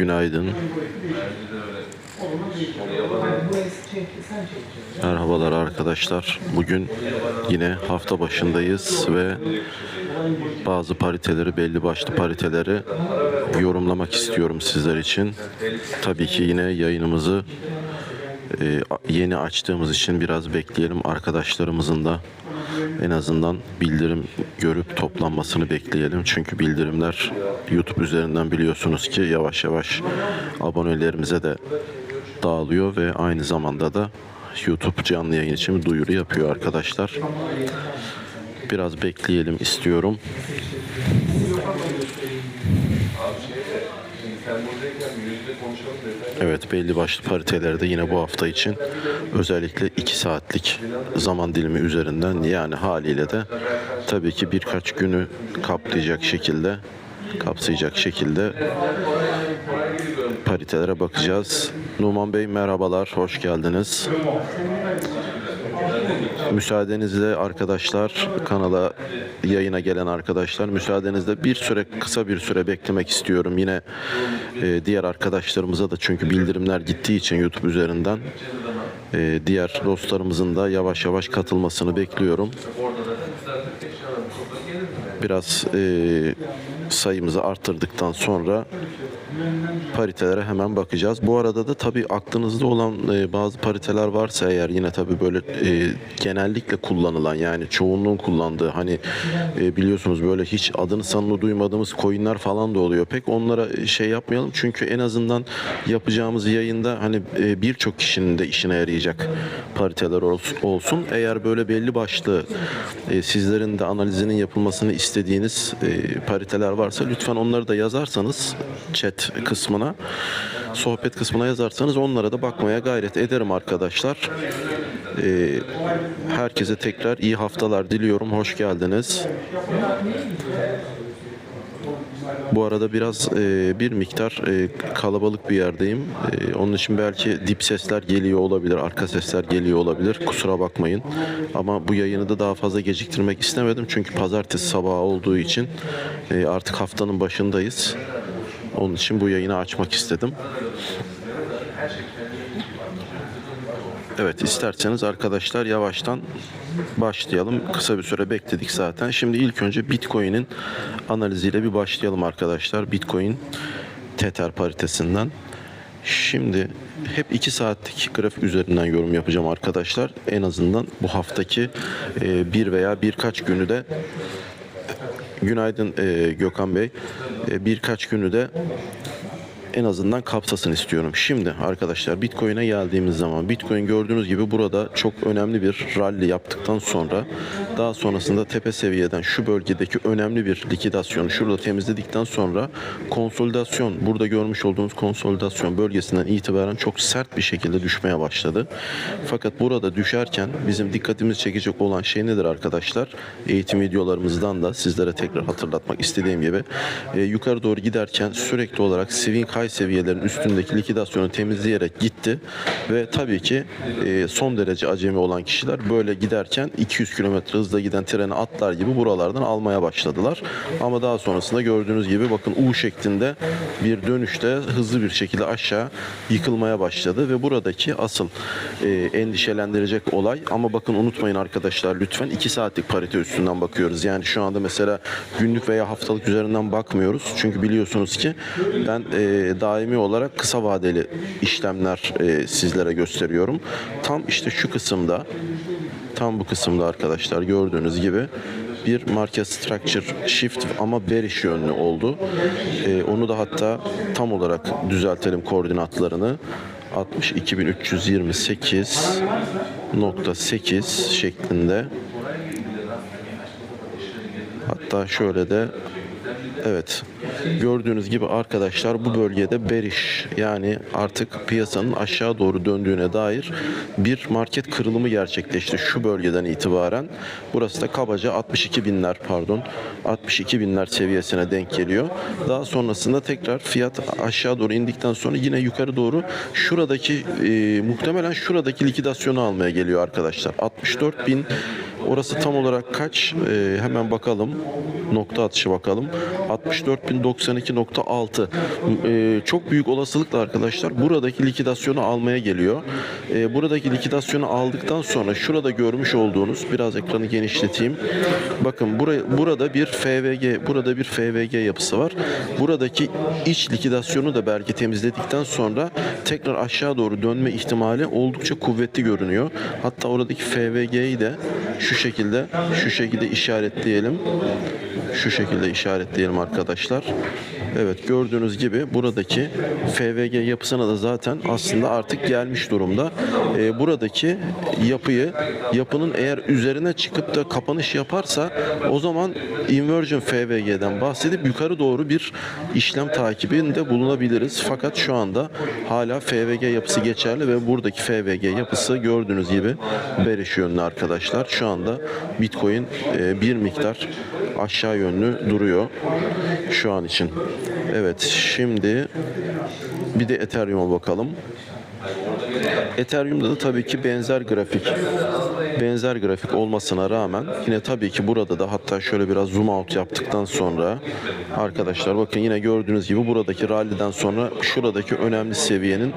Günaydın. Merhabalar arkadaşlar. Bugün yine hafta başındayız ve bazı pariteleri, belli başlı pariteleri yorumlamak istiyorum sizler için. Tabii ki yine yayınımızı e, yeni açtığımız için biraz bekleyelim. Arkadaşlarımızın da en azından bildirim görüp toplanmasını bekleyelim. Çünkü bildirimler YouTube üzerinden biliyorsunuz ki yavaş yavaş abonelerimize de dağılıyor ve aynı zamanda da YouTube canlı yayın için duyuru yapıyor arkadaşlar. Biraz bekleyelim istiyorum. Evet belli başlı paritelerde yine bu hafta için özellikle 2 saatlik zaman dilimi üzerinden yani haliyle de tabii ki birkaç günü kaplayacak şekilde kapsayacak şekilde paritelere bakacağız. Numan Bey merhabalar, hoş geldiniz. Müsaadenizle arkadaşlar kanala yayına gelen arkadaşlar müsaadenizle bir süre kısa bir süre beklemek istiyorum. Yine e, diğer arkadaşlarımıza da çünkü bildirimler gittiği için YouTube üzerinden e, diğer dostlarımızın da yavaş yavaş katılmasını bekliyorum. Biraz e, sayımızı arttırdıktan sonra paritelere hemen bakacağız. Bu arada da tabii aklınızda olan e, bazı pariteler varsa eğer yine tabii böyle e, genellikle kullanılan yani çoğunluğun kullandığı hani e, biliyorsunuz böyle hiç adını sanını duymadığımız coinler falan da oluyor. Pek onlara şey yapmayalım çünkü en azından yapacağımız yayında hani birçok kişinin de işine yarayacak pariteler ols- olsun. Eğer böyle belli başlı sizlerin de analizinin yapılmasını istediğiniz pariteler varsa lütfen onları da yazarsanız chat kısmına sohbet kısmına yazarsanız onlara da bakmaya gayret ederim arkadaşlar. E, herkese tekrar iyi haftalar diliyorum. Hoş geldiniz. Bu arada biraz e, bir miktar e, kalabalık bir yerdeyim. E, onun için belki dip sesler geliyor olabilir, arka sesler geliyor olabilir. Kusura bakmayın. Ama bu yayını da daha fazla geciktirmek istemedim. Çünkü pazartesi sabahı olduğu için e, artık haftanın başındayız. Onun için bu yayını açmak istedim. Evet isterseniz arkadaşlar yavaştan başlayalım. Kısa bir süre bekledik zaten. Şimdi ilk önce Bitcoin'in analiziyle bir başlayalım arkadaşlar. Bitcoin Tether paritesinden. Şimdi hep 2 saatlik grafik üzerinden yorum yapacağım arkadaşlar. En azından bu haftaki e, bir veya birkaç günü de Günaydın e, Gökhan Bey. E, birkaç günü de en azından kapsasın istiyorum. Şimdi arkadaşlar Bitcoin'e geldiğimiz zaman Bitcoin gördüğünüz gibi burada çok önemli bir rally yaptıktan sonra daha sonrasında tepe seviyeden şu bölgedeki önemli bir likidasyonu şurada temizledikten sonra konsolidasyon burada görmüş olduğunuz konsolidasyon bölgesinden itibaren çok sert bir şekilde düşmeye başladı. Fakat burada düşerken bizim dikkatimizi çekecek olan şey nedir arkadaşlar? Eğitim videolarımızdan da sizlere tekrar hatırlatmak istediğim gibi e, yukarı doğru giderken sürekli olarak swing high seviyelerin üstündeki likidasyonu temizleyerek gitti ve tabii ki e, son derece acemi olan kişiler böyle giderken 200 km hızla giden treni atlar gibi buralardan almaya başladılar. Ama daha sonrasında gördüğünüz gibi bakın U şeklinde bir dönüşte hızlı bir şekilde aşağı yıkılmaya başladı ve buradaki asıl e, endişelendirecek olay ama bakın unutmayın arkadaşlar lütfen 2 saatlik parite üstünden bakıyoruz. Yani şu anda mesela günlük veya haftalık üzerinden bakmıyoruz. Çünkü biliyorsunuz ki ben e, daimi olarak kısa vadeli işlemler e, sizlere gösteriyorum. Tam işte şu kısımda tam bu kısımda arkadaşlar gördüğünüz gibi bir market structure shift ama bearish yönlü oldu. E, onu da hatta tam olarak düzeltelim koordinatlarını. 62.328.8 şeklinde Hatta şöyle de evet gördüğünüz gibi arkadaşlar bu bölgede bearish yani artık piyasanın aşağı doğru döndüğüne dair bir market kırılımı gerçekleşti şu bölgeden itibaren. Burası da kabaca 62 binler pardon 62 binler seviyesine denk geliyor. Daha sonrasında tekrar fiyat aşağı doğru indikten sonra yine yukarı doğru şuradaki e, muhtemelen şuradaki likidasyonu almaya geliyor arkadaşlar. 64 bin Orası tam olarak kaç? Ee, hemen bakalım. Nokta atışı bakalım. 64.092.6. Ee, çok büyük olasılıkla arkadaşlar buradaki likidasyonu almaya geliyor. Ee, buradaki likidasyonu aldıktan sonra şurada görmüş olduğunuz biraz ekranı genişleteyim. Bakın buraya, burada bir FVG, burada bir FVG yapısı var. Buradaki iç likidasyonu da belki temizledikten sonra tekrar aşağı doğru dönme ihtimali oldukça kuvvetli görünüyor. Hatta oradaki FVG'yi de şu şekilde şu şekilde işaretleyelim. Şu şekilde işaretleyelim arkadaşlar. Evet gördüğünüz gibi buradaki FVG yapısına da zaten aslında artık gelmiş durumda. Ee, buradaki yapıyı yapının eğer üzerine çıkıp da kapanış yaparsa o zaman inversion FVG'den bahsedip yukarı doğru bir işlem takibinde bulunabiliriz. Fakat şu anda hala FVG yapısı geçerli ve buradaki FVG yapısı gördüğünüz gibi bearish yönlü arkadaşlar. Şu anda Bitcoin e, bir miktar aşağı yönlü duruyor şu an için. Evet şimdi bir de Ethereum'a bakalım. Ethereum'da da tabii ki benzer grafik benzer grafik olmasına rağmen yine tabii ki burada da hatta şöyle biraz zoom out yaptıktan sonra arkadaşlar bakın yine gördüğünüz gibi buradaki rally'den sonra şuradaki önemli seviyenin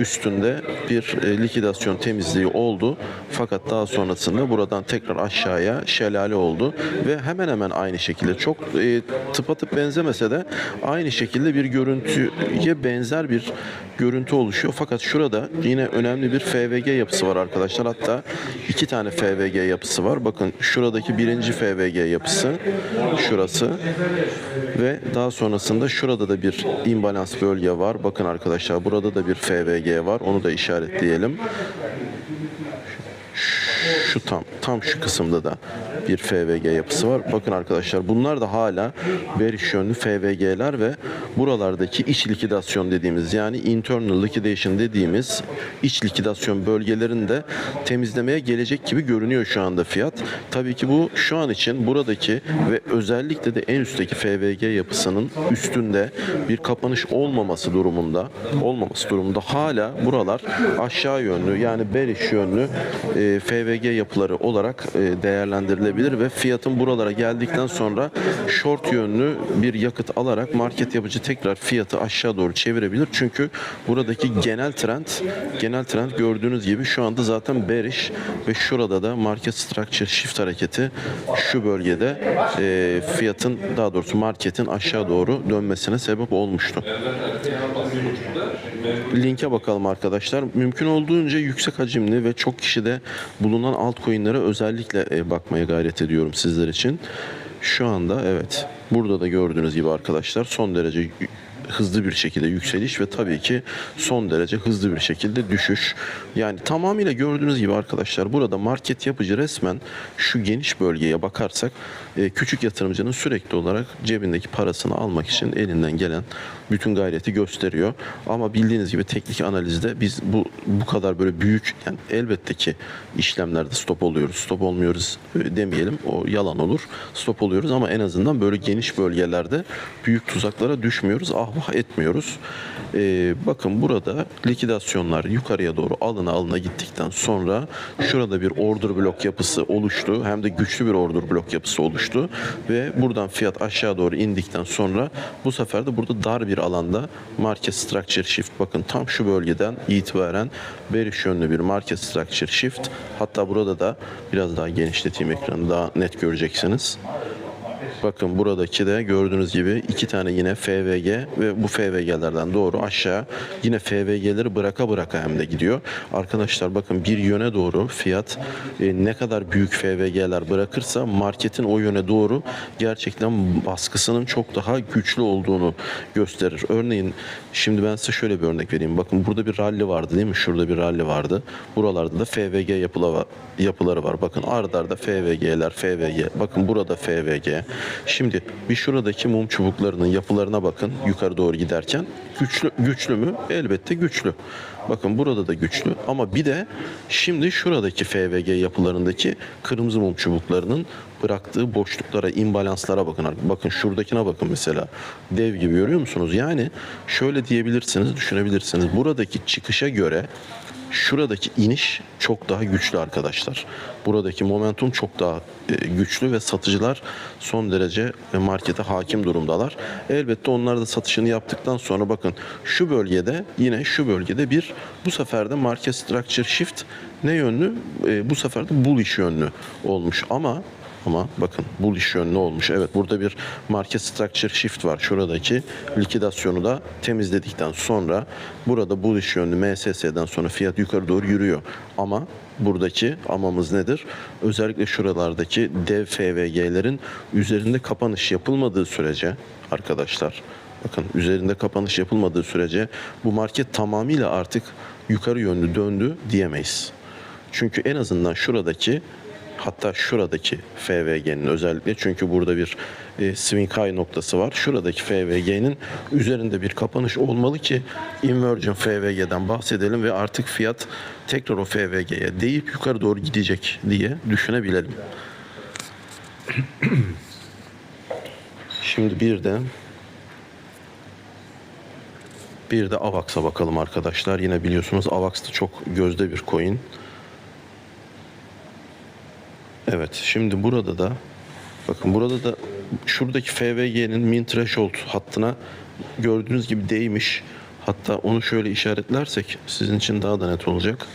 üstünde bir e, likidasyon temizliği oldu. Fakat daha sonrasında buradan tekrar aşağıya şelale oldu ve hemen hemen aynı şekilde çok e, tıpatıp benzemese de aynı şekilde bir görüntüye benzer bir görüntü oluşuyor. Fakat şurada yine önemli bir FVG yapısı var arkadaşlar. Hatta iki tane FVG yapısı var. Bakın şuradaki birinci FVG yapısı şurası ve daha sonrasında şurada da bir imbalans bölge var. Bakın arkadaşlar burada da bir FVG var. Onu da işaretleyelim şu tam tam şu kısımda da bir FVG yapısı var. Bakın arkadaşlar bunlar da hala bearish yönlü FVG'ler ve buralardaki iç likidasyon dediğimiz yani internal liquidation dediğimiz iç likidasyon bölgelerini de temizlemeye gelecek gibi görünüyor şu anda fiyat. Tabii ki bu şu an için buradaki ve özellikle de en üstteki FVG yapısının üstünde bir kapanış olmaması durumunda olmaması durumunda hala buralar aşağı yönlü yani bearish yönlü e, FVG yapıları olarak e, değerlendirilebilir ve fiyatın buralara geldikten sonra short yönlü bir yakıt alarak market yapıcı tekrar fiyatı aşağı doğru çevirebilir. Çünkü buradaki genel trend genel trend gördüğünüz gibi şu anda zaten bearish ve şurada da market structure shift hareketi şu bölgede e, fiyatın daha doğrusu marketin aşağı doğru dönmesine sebep olmuştu. Linke bakalım arkadaşlar. Mümkün olduğunca yüksek hacimli ve çok kişide bulunan altcoin'lere özellikle e, bakmaya gayret ediyorum sizler için. Şu anda evet burada da gördüğünüz gibi arkadaşlar son derece hızlı bir şekilde yükseliş ve tabii ki son derece hızlı bir şekilde düşüş. Yani tamamıyla gördüğünüz gibi arkadaşlar burada market yapıcı resmen şu geniş bölgeye bakarsak küçük yatırımcının sürekli olarak cebindeki parasını almak için elinden gelen bütün gayreti gösteriyor. Ama bildiğiniz gibi teknik analizde biz bu bu kadar böyle büyük yani elbette ki işlemlerde stop oluyoruz. Stop olmuyoruz e, demeyelim. O yalan olur. Stop oluyoruz ama en azından böyle geniş bölgelerde büyük tuzaklara düşmüyoruz. Ah vah etmiyoruz. E, bakın burada likidasyonlar yukarıya doğru alına alına gittikten sonra şurada bir order blok yapısı oluştu. Hem de güçlü bir order blok yapısı oluştu. Ve buradan fiyat aşağı doğru indikten sonra bu sefer de burada dar bir alanda market structure shift bakın tam şu bölgeden itibaren bearish yönlü bir market structure shift hatta burada da biraz daha genişleteyim ekranı daha net göreceksiniz. Bakın buradaki de gördüğünüz gibi iki tane yine FVG ve bu FVG'lerden doğru aşağı yine FVG'leri bıraka bıraka hem de gidiyor. Arkadaşlar bakın bir yöne doğru fiyat e, ne kadar büyük FVG'ler bırakırsa marketin o yöne doğru gerçekten baskısının çok daha güçlü olduğunu gösterir. Örneğin şimdi ben size şöyle bir örnek vereyim. Bakın burada bir rally vardı değil mi? Şurada bir rally vardı. Buralarda da FVG yapıla- yapıları var. Bakın ardarda arda FVG'ler, FVG. Bakın burada FVG. Şimdi bir şuradaki mum çubuklarının yapılarına bakın yukarı doğru giderken. Güçlü, güçlü mü? Elbette güçlü. Bakın burada da güçlü ama bir de şimdi şuradaki FVG yapılarındaki kırmızı mum çubuklarının bıraktığı boşluklara, imbalanslara bakın. Bakın şuradakine bakın mesela. Dev gibi görüyor musunuz? Yani şöyle diyebilirsiniz, düşünebilirsiniz. Buradaki çıkışa göre şuradaki iniş çok daha güçlü arkadaşlar. Buradaki momentum çok daha e, güçlü ve satıcılar son derece e, markete hakim durumdalar. Elbette onlar da satışını yaptıktan sonra bakın şu bölgede yine şu bölgede bir bu sefer de market structure shift ne yönlü? E, bu sefer de bullish yönlü olmuş ama ama bakın bullish yönlü olmuş. Evet burada bir market structure shift var. Şuradaki likidasyonu da temizledikten sonra burada bullish yönlü MSS'den sonra fiyat yukarı doğru yürüyor. Ama buradaki amamız nedir? Özellikle şuralardaki dev FVG'lerin üzerinde kapanış yapılmadığı sürece arkadaşlar bakın üzerinde kapanış yapılmadığı sürece bu market tamamıyla artık yukarı yönlü döndü diyemeyiz. Çünkü en azından şuradaki hatta şuradaki FVG'nin özellikle çünkü burada bir e, swing high noktası var. Şuradaki FVG'nin üzerinde bir kapanış olmalı ki inversion FVG'den bahsedelim ve artık fiyat tekrar o FVG'ye değip yukarı doğru gidecek diye düşünebilelim. Şimdi bir de bir de AVAX'a bakalım arkadaşlar. Yine biliyorsunuz AVAX da çok gözde bir coin. Evet şimdi burada da bakın burada da şuradaki FVG'nin min threshold hattına gördüğünüz gibi değmiş. Hatta onu şöyle işaretlersek sizin için daha da net olacak.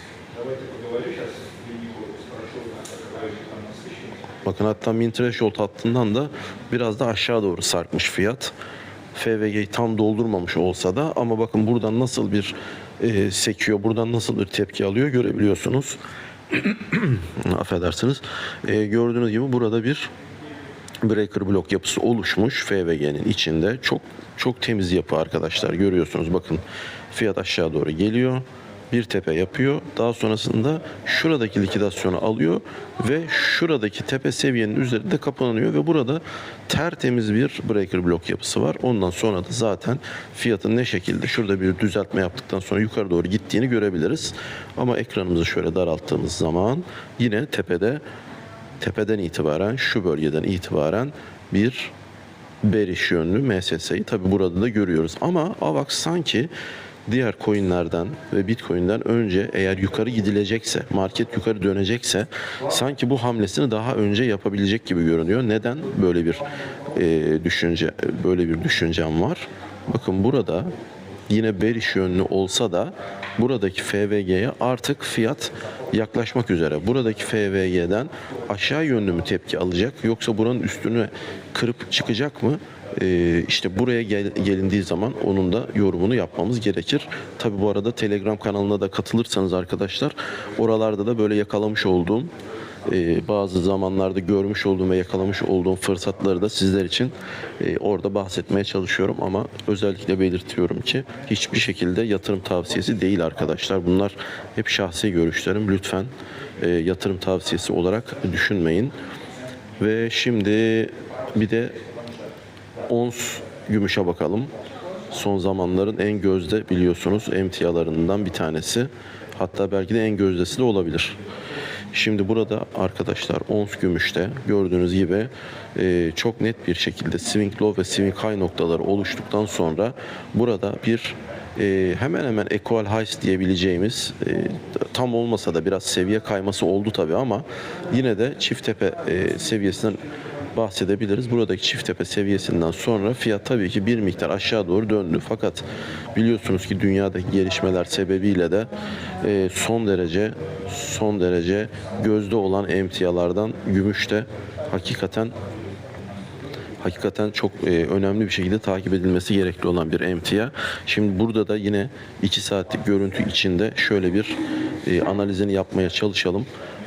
Bakın hatta min threshold hattından da biraz da aşağı doğru sarkmış fiyat. FVG'yi tam doldurmamış olsa da ama bakın buradan nasıl bir e, sekiyor, buradan nasıl bir tepki alıyor görebiliyorsunuz. Affedersiniz. E, gördüğünüz gibi burada bir breaker blok yapısı oluşmuş FVG'nin içinde. Çok çok temiz yapı arkadaşlar. Görüyorsunuz bakın fiyat aşağı doğru geliyor. Bir tepe yapıyor. Daha sonrasında şuradaki likidasyonu alıyor ve şuradaki tepe seviyenin üzerinde kapanıyor ve burada tertemiz bir breaker blok yapısı var. Ondan sonra da zaten fiyatın ne şekilde şurada bir düzeltme yaptıktan sonra yukarı doğru gittiğini görebiliriz. Ama ekranımızı şöyle daralttığımız zaman yine tepede tepeden itibaren şu bölgeden itibaren bir bearish yönlü MSS'yi tabi burada da görüyoruz. Ama AVAX sanki diğer coinlerden ve Bitcoin'den önce eğer yukarı gidilecekse, market yukarı dönecekse sanki bu hamlesini daha önce yapabilecek gibi görünüyor. Neden böyle bir e, düşünce böyle bir düşüncem var? Bakın burada yine bearish yönlü olsa da buradaki FVG'ye artık fiyat yaklaşmak üzere. Buradaki FVG'den aşağı yönlü mü tepki alacak yoksa buranın üstünü kırıp çıkacak mı? Ee, işte buraya gel- gelindiği zaman onun da yorumunu yapmamız gerekir. Tabi bu arada Telegram kanalına da katılırsanız arkadaşlar oralarda da böyle yakalamış olduğum e, bazı zamanlarda görmüş olduğum ve yakalamış olduğum fırsatları da sizler için e, orada bahsetmeye çalışıyorum ama özellikle belirtiyorum ki hiçbir şekilde yatırım tavsiyesi değil arkadaşlar. Bunlar hep şahsi görüşlerim. Lütfen e, yatırım tavsiyesi olarak düşünmeyin. Ve şimdi bir de ons gümüşe bakalım. Son zamanların en gözde biliyorsunuz emtialarından bir tanesi. Hatta belki de en gözdesi de olabilir. Şimdi burada arkadaşlar ons gümüşte gördüğünüz gibi e, çok net bir şekilde swing low ve swing high noktaları oluştuktan sonra burada bir e, hemen hemen equal highs diyebileceğimiz e, tam olmasa da biraz seviye kayması oldu tabi ama yine de çift tepe e, seviyesinden bahsedebiliriz. Buradaki çift tepe seviyesinden sonra fiyat tabii ki bir miktar aşağı doğru döndü. Fakat biliyorsunuz ki dünyadaki gelişmeler sebebiyle de e, son derece son derece gözde olan emtialardan gümüş de hakikaten hakikaten çok e, önemli bir şekilde takip edilmesi gerekli olan bir emtia. Şimdi burada da yine 2 saatlik görüntü içinde şöyle bir e, analizini yapmaya çalışalım.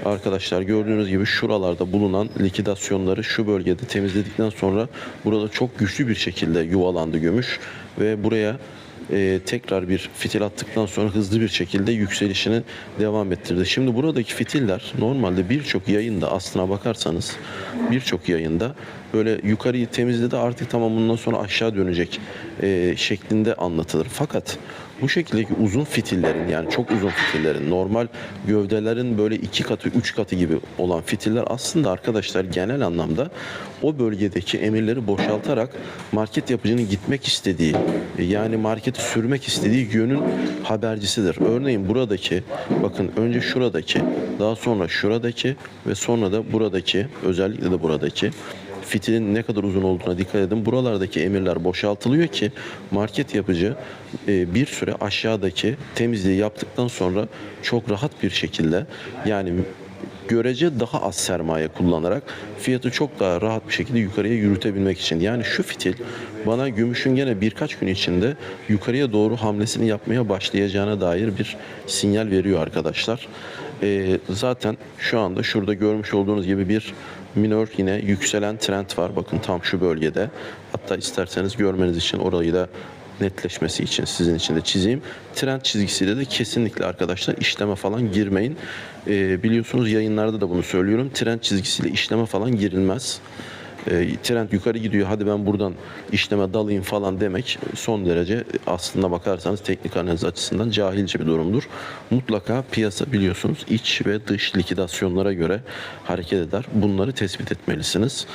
Arkadaşlar gördüğünüz gibi şuralarda bulunan likidasyonları şu bölgede temizledikten sonra burada çok güçlü bir şekilde yuvalandı gümüş ve buraya e, tekrar bir fitil attıktan sonra hızlı bir şekilde yükselişini devam ettirdi. Şimdi buradaki fitiller normalde birçok yayında aslına bakarsanız birçok yayında böyle yukarıyı temizledi artık tamam bundan sonra aşağı dönecek e, şeklinde anlatılır. Fakat bu şekildeki uzun fitillerin yani çok uzun fitillerin normal gövdelerin böyle iki katı üç katı gibi olan fitiller aslında arkadaşlar genel anlamda o bölgedeki emirleri boşaltarak market yapıcının gitmek istediği yani marketi sürmek istediği yönün habercisidir. Örneğin buradaki bakın önce şuradaki daha sonra şuradaki ve sonra da buradaki özellikle de buradaki fitilin ne kadar uzun olduğuna dikkat edin. Buralardaki emirler boşaltılıyor ki market yapıcı e, bir süre aşağıdaki temizliği yaptıktan sonra çok rahat bir şekilde yani görece daha az sermaye kullanarak fiyatı çok daha rahat bir şekilde yukarıya yürütebilmek için. Yani şu fitil bana gümüşün gene birkaç gün içinde yukarıya doğru hamlesini yapmaya başlayacağına dair bir sinyal veriyor arkadaşlar. Ee, zaten şu anda şurada görmüş olduğunuz gibi bir minör yine yükselen trend var. Bakın tam şu bölgede. Hatta isterseniz görmeniz için orayı da netleşmesi için sizin için de çizeyim. Trend çizgisiyle de kesinlikle arkadaşlar işleme falan girmeyin. Ee, biliyorsunuz yayınlarda da bunu söylüyorum. Trend çizgisiyle işleme falan girilmez. E, trend yukarı gidiyor hadi ben buradan işleme dalayım falan demek son derece aslında bakarsanız teknik analiz açısından cahilce bir durumdur. Mutlaka piyasa biliyorsunuz iç ve dış likidasyonlara göre hareket eder. Bunları tespit etmelisiniz.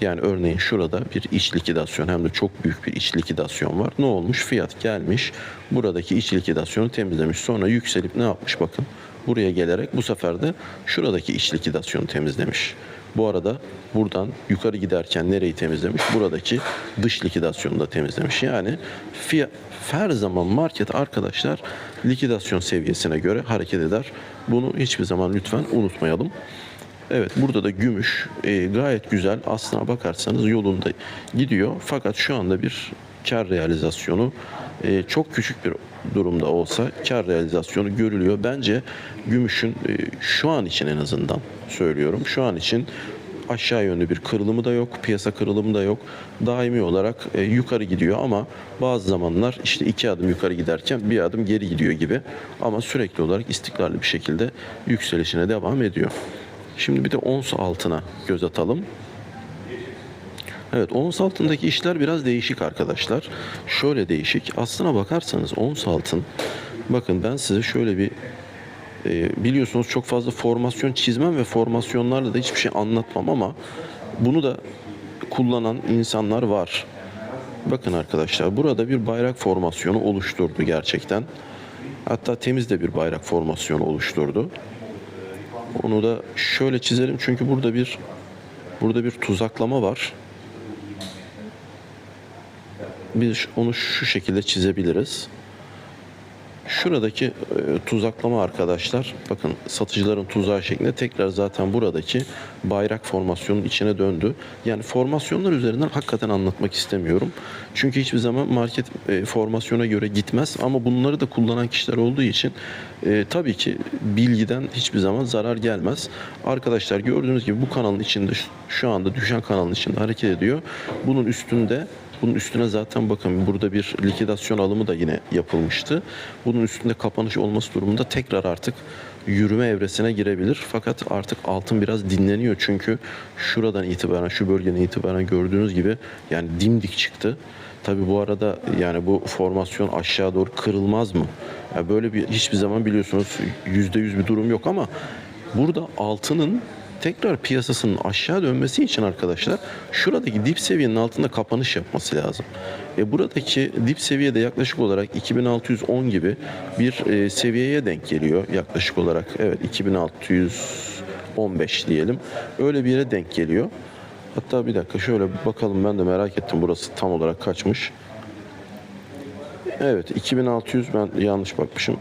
Yani örneğin şurada bir iç likidasyon hem de çok büyük bir iç likidasyon var. Ne olmuş? Fiyat gelmiş. Buradaki iç likidasyonu temizlemiş. Sonra yükselip ne yapmış bakın. Buraya gelerek bu sefer de şuradaki iç likidasyonu temizlemiş. Bu arada buradan yukarı giderken nereyi temizlemiş? Buradaki dış likidasyonu da temizlemiş. Yani fiyat, her zaman market arkadaşlar likidasyon seviyesine göre hareket eder. Bunu hiçbir zaman lütfen unutmayalım. Evet burada da gümüş e, gayet güzel aslına bakarsanız yolunda gidiyor. Fakat şu anda bir kar realizasyonu e, çok küçük bir durumda olsa kar realizasyonu görülüyor. Bence gümüşün e, şu an için en azından söylüyorum. Şu an için aşağı yönlü bir kırılımı da yok, piyasa kırılımı da yok. Daimi olarak e, yukarı gidiyor ama bazı zamanlar işte iki adım yukarı giderken bir adım geri gidiyor gibi. Ama sürekli olarak istikrarlı bir şekilde yükselişine devam ediyor. Şimdi bir de ons altına göz atalım. Evet ons altındaki işler biraz değişik arkadaşlar. Şöyle değişik. Aslına bakarsanız ons altın bakın ben size şöyle bir e, biliyorsunuz çok fazla formasyon çizmem ve formasyonlarla da hiçbir şey anlatmam ama bunu da kullanan insanlar var. Bakın arkadaşlar burada bir bayrak formasyonu oluşturdu gerçekten. Hatta temiz de bir bayrak formasyonu oluşturdu. Onu da şöyle çizelim çünkü burada bir burada bir tuzaklama var. Biz onu şu şekilde çizebiliriz. Şuradaki e, tuzaklama arkadaşlar bakın satıcıların tuzağı şeklinde tekrar zaten buradaki bayrak formasyonun içine döndü. Yani formasyonlar üzerinden hakikaten anlatmak istemiyorum. Çünkü hiçbir zaman market e, formasyona göre gitmez ama bunları da kullanan kişiler olduğu için e, tabii ki bilgiden hiçbir zaman zarar gelmez. Arkadaşlar gördüğünüz gibi bu kanalın içinde şu- anda düşen kanalın içinde hareket ediyor. Bunun üstünde bunun üstüne zaten bakın burada bir likidasyon alımı da yine yapılmıştı. Bunun üstünde kapanış olması durumunda tekrar artık yürüme evresine girebilir. Fakat artık altın biraz dinleniyor. Çünkü şuradan itibaren şu bölgeden itibaren gördüğünüz gibi yani dimdik çıktı. Tabi bu arada yani bu formasyon aşağı doğru kırılmaz mı? Ya böyle bir hiçbir zaman biliyorsunuz yüzde yüz bir durum yok ama burada altının tekrar piyasasının aşağı dönmesi için arkadaşlar şuradaki dip seviyenin altında kapanış yapması lazım. E buradaki dip seviyede yaklaşık olarak 2610 gibi bir e, seviyeye denk geliyor yaklaşık olarak. Evet 2615 diyelim. Öyle bir yere denk geliyor. Hatta bir dakika şöyle bakalım ben de merak ettim burası tam olarak kaçmış. Evet 2600 ben yanlış bakmışım.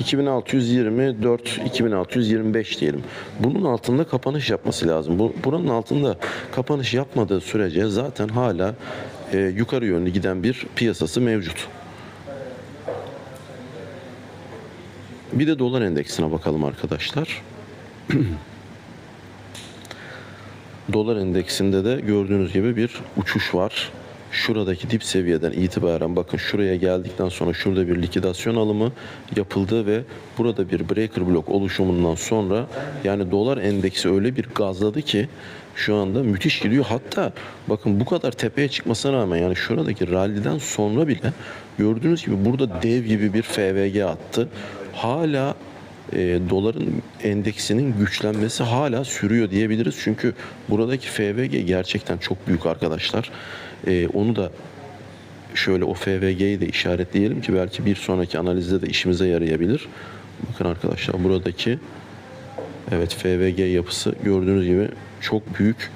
2624, 2625 diyelim. Bunun altında kapanış yapması lazım. Bu, buranın altında kapanış yapmadığı sürece zaten hala e, yukarı yönlü giden bir piyasası mevcut. Bir de dolar endeksine bakalım arkadaşlar. dolar endeksinde de gördüğünüz gibi bir uçuş var. Şuradaki dip seviyeden itibaren bakın şuraya geldikten sonra şurada bir likidasyon alımı yapıldı ve burada bir breaker blok oluşumundan sonra yani dolar endeksi öyle bir gazladı ki şu anda müthiş gidiyor. Hatta bakın bu kadar tepeye çıkmasına rağmen yani şuradaki ralliden sonra bile gördüğünüz gibi burada dev gibi bir FVG attı. Hala e, doların endeksinin güçlenmesi hala sürüyor diyebiliriz. Çünkü buradaki FVG gerçekten çok büyük arkadaşlar. E, onu da şöyle o FVG'yi de işaretleyelim ki belki bir sonraki analizde de işimize yarayabilir. Bakın arkadaşlar buradaki Evet FVG yapısı gördüğünüz gibi çok büyük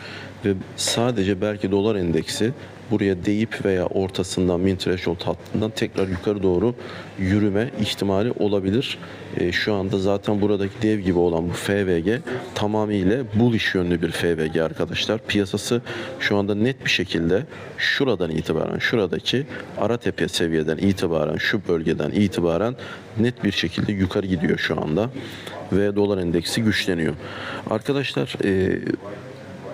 ve sadece belki dolar endeksi buraya deyip veya ortasından min threshold hattından tekrar yukarı doğru yürüme ihtimali olabilir. E, şu anda zaten buradaki dev gibi olan bu FVG tamamıyla bullish yönlü bir FVG arkadaşlar. Piyasası şu anda net bir şekilde şuradan itibaren şuradaki ara tepe seviyeden itibaren şu bölgeden itibaren net bir şekilde yukarı gidiyor şu anda ve dolar endeksi güçleniyor. Arkadaşlar e,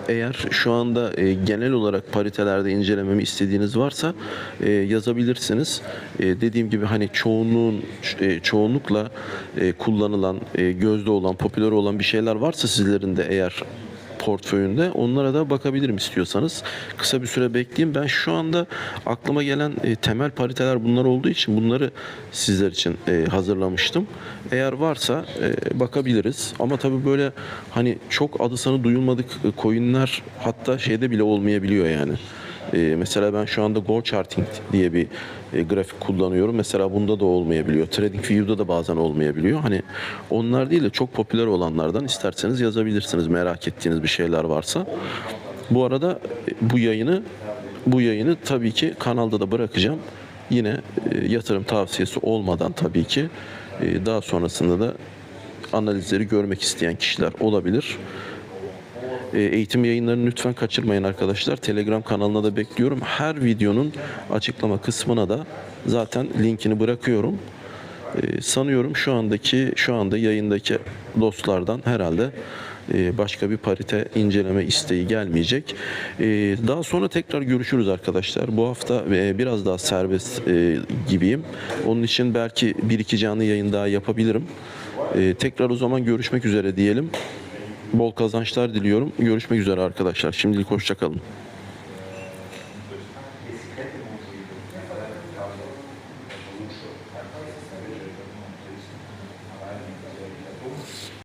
eğer şu anda e, genel olarak paritelerde incelememi istediğiniz varsa e, yazabilirsiniz. E, dediğim gibi hani çoğunluğun e, çoğunlukla e, kullanılan, e, gözde olan, popüler olan bir şeyler varsa sizlerin de eğer portföyünde onlara da bakabilirim istiyorsanız. Kısa bir süre bekleyeyim. Ben şu anda aklıma gelen e, temel pariteler bunlar olduğu için bunları sizler için e, hazırlamıştım. Eğer varsa e, bakabiliriz. Ama tabii böyle hani çok adı sanı duyulmadık e, coinler hatta şeyde bile olmayabiliyor yani. E, mesela ben şu anda Go Charting diye bir e, grafik kullanıyorum. Mesela bunda da olmayabiliyor. TradingView'da da bazen olmayabiliyor. Hani onlar değil de çok popüler olanlardan isterseniz yazabilirsiniz merak ettiğiniz bir şeyler varsa. Bu arada e, bu yayını bu yayını tabii ki kanalda da bırakacağım. Yine e, yatırım tavsiyesi olmadan tabii ki daha sonrasında da analizleri görmek isteyen kişiler olabilir. E, Eğitim yayınlarını lütfen kaçırmayın arkadaşlar. Telegram kanalına da bekliyorum. Her videonun açıklama kısmına da zaten linkini bırakıyorum. E, sanıyorum şu andaki şu anda yayındaki dostlardan herhalde e, başka bir parite inceleme isteği gelmeyecek. E, Daha sonra tekrar görüşürüz arkadaşlar. Bu hafta e, biraz daha serbest e, gibiyim. Onun için belki bir iki canlı yayın daha yapabilirim. E, Tekrar o zaman görüşmek üzere diyelim. Bol kazançlar diliyorum. Görüşmek üzere arkadaşlar. Şimdilik hoşçakalın.